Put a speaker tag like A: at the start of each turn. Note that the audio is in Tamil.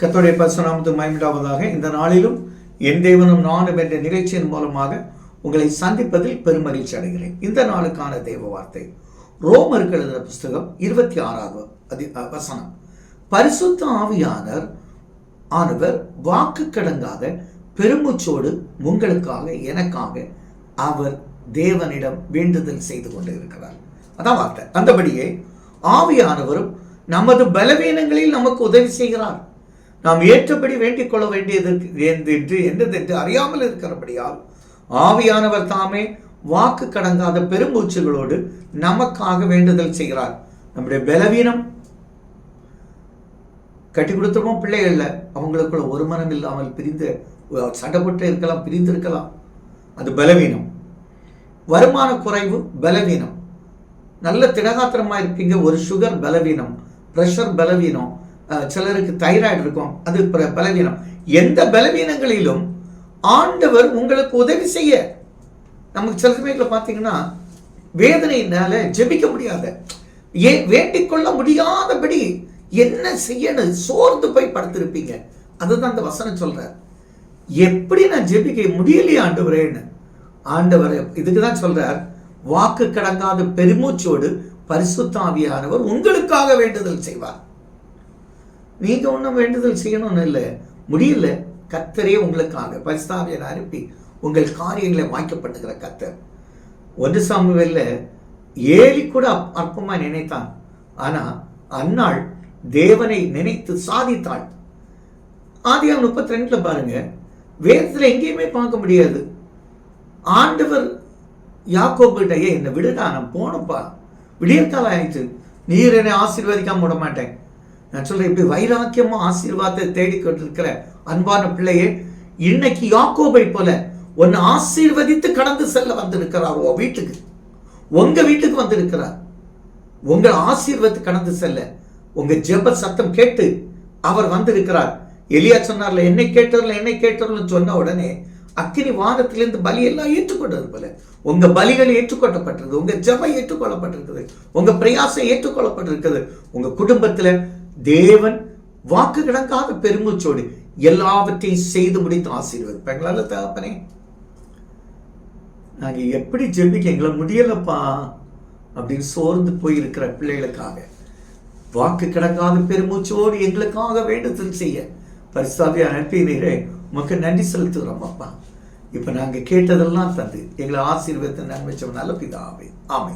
A: கத்தோடைய பரிசுநாமத்து மயமிடாவதாக இந்த நாளிலும் என் தேவனும் நானும் என்ற நிகழ்ச்சியின் மூலமாக உங்களை சந்திப்பதில் பெருமகிழ்ச்சி அடைகிறேன். இந்த நாளுக்கான தெய்வ வார்த்தை. ரோமர்கள் எழுதின புஸ்தகம் இருபத்தி ஆறாவது அதி வசனம். பரிசுத்த ஆவியானர் ஆனவர் வாக்கு கடங்காத பெருமூச்சோடு உங்களுக்காக எனக்காக அவர் தேவனிடம் வேண்டுதல் செய்து கொண்டு இருக்கிறார் அதான் வார்த்தை. அந்தபடியே ஆவியானவரும் நமது பலவீனங்களில் நமக்கு உதவி செய்கிறார். நாம் ஏற்றபடி வேண்டிக் கொள்ள வேண்டியது என்று என்னதென்று அறியாமல் இருக்கிறபடியால் ஆவியானவர் தாமே வாக்கு கடங்காத பெருமூச்சுகளோடு நமக்காக வேண்டுதல் செய்கிறார். நம்முடைய பலவீனம் கட்டி கொடுத்துருவோம் பிள்ளைகள்ல அவங்களுக்குள்ள ஒரு மனம் இல்லாமல் பிரிந்து சண்டைப்பட்டு இருக்கலாம் பிரிந்து இருக்கலாம். அது பலவீனம். வருமான குறைவு பலவீனம். நல்ல திடகாத்திரமா இருப்பீங்க. ஒரு சுகர் பலவீனம். ப்ரெஷர் பலவீனம். சிலருக்கு தைராய்டு இருக்கும். அது பலவீனம். எந்த பலவீனங்களிலும் ஆண்டவர் உங்களுக்கு உதவி செய்ய. நமக்கு சில சமயத்தில் பார்த்தீங்கன்னா வேதனையினால ஜெபிக்க முடியாத ஏ வேண்டிக் கொள்ள முடியாதபடி என்ன செய்யணும் சோர்ந்து போய் படுத்திருப்பீங்க. அதுதான் அந்த வசனம் சொல்றார். எப்படி நான் ஜெபிக்க முடியலையே ஆண்டவரேன்னு. ஆண்டவர் இதுக்கு தான் சொல்றார் வாக்கு கடங்காத பெருமூச்சோடு பரிசுத்தாவியானவர் உங்களுக்காக வேண்டுதல் செய்வார். நீங்கள் ஒன்றும் வேண்டுதல் செய்யணும்னு இல்லை. முடியல. கத்தரே உங்களுக்காக. பரிசுத்தாவியரை அனுப்பி உங்கள் காரியங்களை வாய்க்கப்பட்டுக்கிற கத்தர் ஒன்று சாமுவேல்ல ஏலி கூட அற்பமாக நினைத்தான். ஆனால் அன்னாள் தேவனை நினைத்து சாதித்தாள். ஆதியாக முப்பத்தி ரெண்டில் பாருங்க. வேதத்தில் எங்கேயுமே பார்க்க முடியாது. ஆண்டவர் யாக்கோபிட்டையே என்னை விடுடா நான் போனப்பா விடியற்காலம் ஆயிடுச்சு. நீர் என்னை ஆசீர்வதிக்காம விட மாட்டேன் நான் சொல்கிறேன் இப்படி வைராக்கியமாக ஆசீர்வாதத்தை தேடிக்கொண்டிருக்கிற அன்பான பிள்ளையே இன்னைக்கு யாக்கோபை போல உன்னை ஆசீர்வதித்து கடந்து செல்ல வந்திருக்கிறார் உன் வீட்டுக்கு. உங்கள் வீட்டுக்கு வந்திருக்கிறார். உங்கள் ஆசீர்வத்து கடந்து செல்ல. உங்கள் ஜெப சத்தம் கேட்டு அவர் வந்திருக்கிறார். எலியா சொன்னார்ல என்னை கேட்டார்ல என்னை கேட்டார்னு சொன்ன உடனே அக்கினி வானத்திலிருந்து பலி எல்லாம் ஏற்றுக்கொண்டது போல. உங்க பலிகள் ஏற்றுக்கொள்ளப்பட்டிருக்குது உங்க ஜபம் ஏற்றுக்கொள்ளப்பட்டிருக்குது உங்க பிரயாசம் ஏற்றுக்கொள்ளப்பட்டிருக்குது. உங்க குடும்பத்துல தேவன் வாக்கு கிடக்காத பெருமூச்சோடு எல்லாவற்றையும் செய்து முடித்து ஆசீர்வதிப்பாங்களா தகப்பனே? நாங்கள் எப்படி ஜெபிக்க எங்களை முடியலப்பா அப்படின்னு சோர்ந்து போயிருக்கிற பிள்ளைகளுக்காக வாக்கு கிடக்காத பெருமூச்சோடு எங்களுக்காக வேண்டுதல் செய்ய பரிசாவியை அனுப்பினீரே. உமக்கு நன்றி செலுத்துகிறோம் அப்பா. இப்போ நாங்கள் கேட்டதெல்லாம் தந்து எங்களை ஆசீர்வத்தை நன்மை நல்ல ஆமை ஆமை